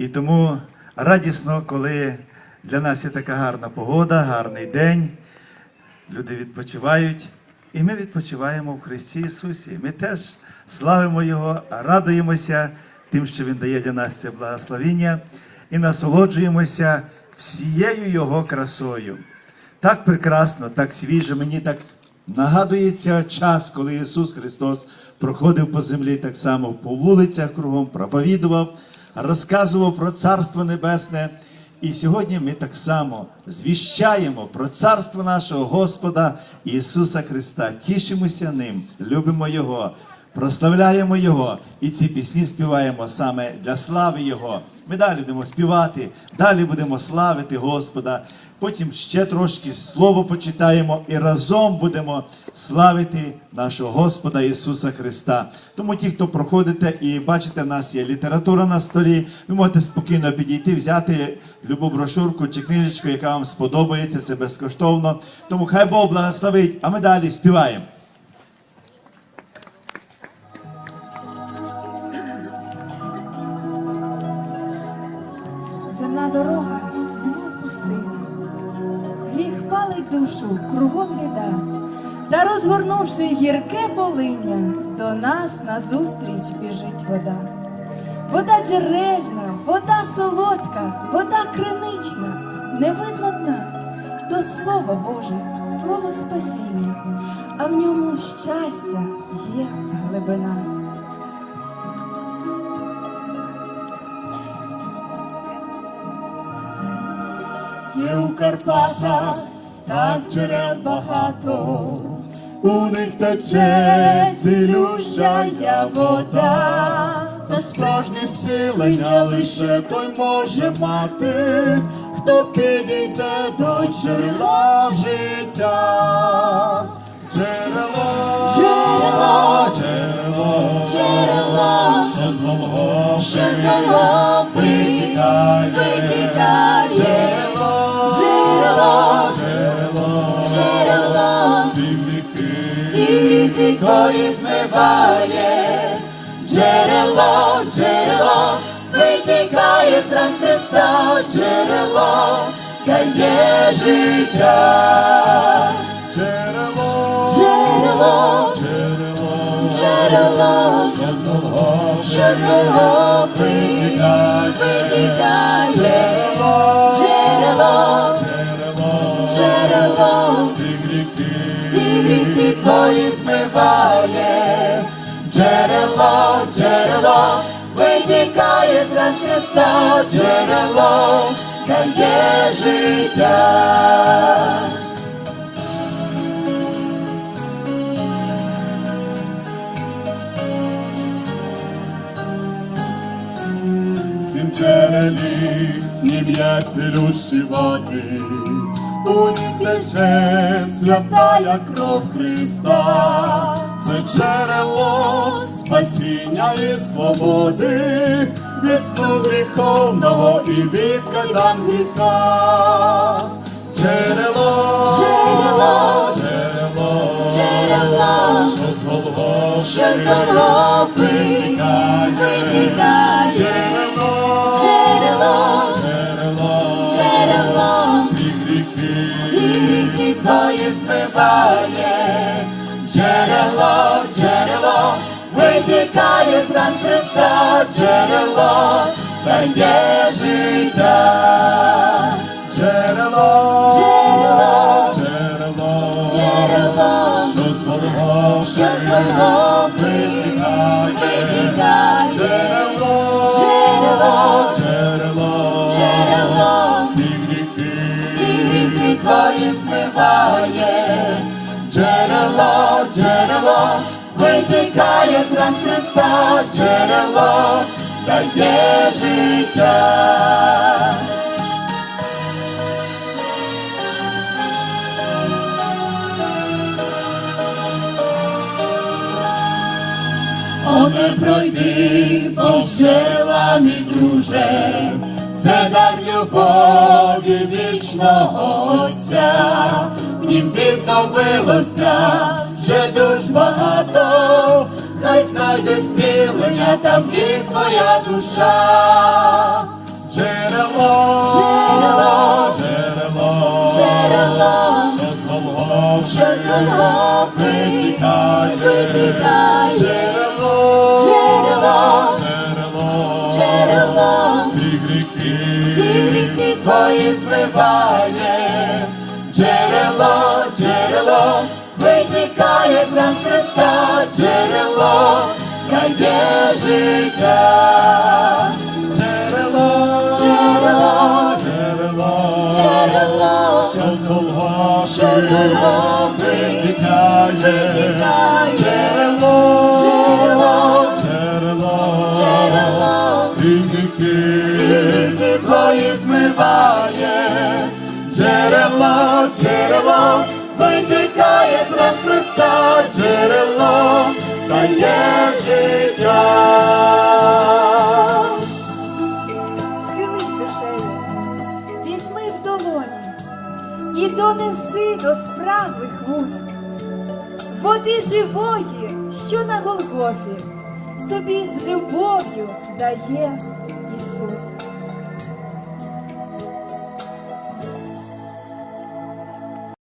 І тому радісно, коли для нас є така гарна погода, гарний день, люди відпочивають, і ми відпочиваємо в Христі Ісусі. Ми теж славимо Його, радуємося тим, що Він дає для нас це благословіння, і насолоджуємося всією Його красою. Так прекрасно, так свіже, мені так нагадується час, коли Ісус Христос проходив по землі так само по вулицях кругом, проповідував, розказував про Царство Небесне. І сьогодні ми так само звіщаємо про царство нашого Господа Ісуса Христа. Тішимося ним, любимо Його, прославляємо Його і ці пісні співаємо саме для слави Його. Ми далі будемо співати, далі будемо славити Господа. Потім ще трошки слово почитаємо і разом будемо славити нашого Господа Ісуса Христа. Тому ті, хто проходите і бачите, в нас є література на столі, ви можете спокійно підійти, взяти любу брошурку чи книжечку, яка вам сподобається, це безкоштовно. Тому хай Бог благословить, а ми далі співаємо. Дорога, немов пустиня. Гріх палить душу, кругом біда. Та розгорнувши гірке полиння, до нас назустріч біжить вода. Вода джерельна, вода солодка, вода кринична, не видно дна. То слово Боже, слово спасіння, а в ньому щастя є глибина. Є у Карпатах так джерел багато, у них тече цілющая вода, та справжнє зцілення лише той може мати, хто підійде до джерела життя. Джерело, Джерело, джерело, джерело, що з Голгофи що з витікає. витікає. Гріхи твої змиває. Джерело, джерело, витікає з ран Христа, джерело, дає життя. джерело, Джерело, джерело, джерело, що з Голгофи витікає. витікає. Джерело, Джерело, джерело, джерело, всі гріхи, всі гріхи твої Христа, джерело, дає життя. цим джерелі ім'я цілющі води, у них тече святая кров Христа, це джерело спасіння і свободи, від сну гріховного і від кайдан гріха. Джерело, Джерело, джерело, джерело, що з Голгофи що з Голгофи витікає. Джерело, Джерело, джерело, джерело, всі гріхи, всі гріхи твої змиває. Джерело, джерело, витікає з ран Христа, дає життя. джерело, Джерело, джерело, джерело, що з Голгофи що з Голгофи витікає. Джерело, Джерело, джерело, джерело, всі гріхи, всі гріхи твої змиває. джерело, Джерело. Витікає з Христа, джерело дає життя. Не пройди повз мій друже, це дар любові вічного Отця, в нім відновилося вже душ багато, хай знайде зцілення там і твоя душа, джерело, джерело, джерело, джерело, що з Голгофи витікає, джерело, джерело, джерело, джерело, всі гріхи, всі гріхи твої змиває, джерело, джерело, витікає з нам Христа, джерело дає життя. джерело, Джерело, джерело, джерело, що з Голгофи витікає, джерело, Джерело, джерело, джерело, всі гріхи, твої змиває. Джерело, джерело, витікає з Христа, джерело, дає життя. Схились душею, візьми в долоні і донеси до спраглих вуст води живої, що на Голгофі тобі з любов'ю дає Ісус.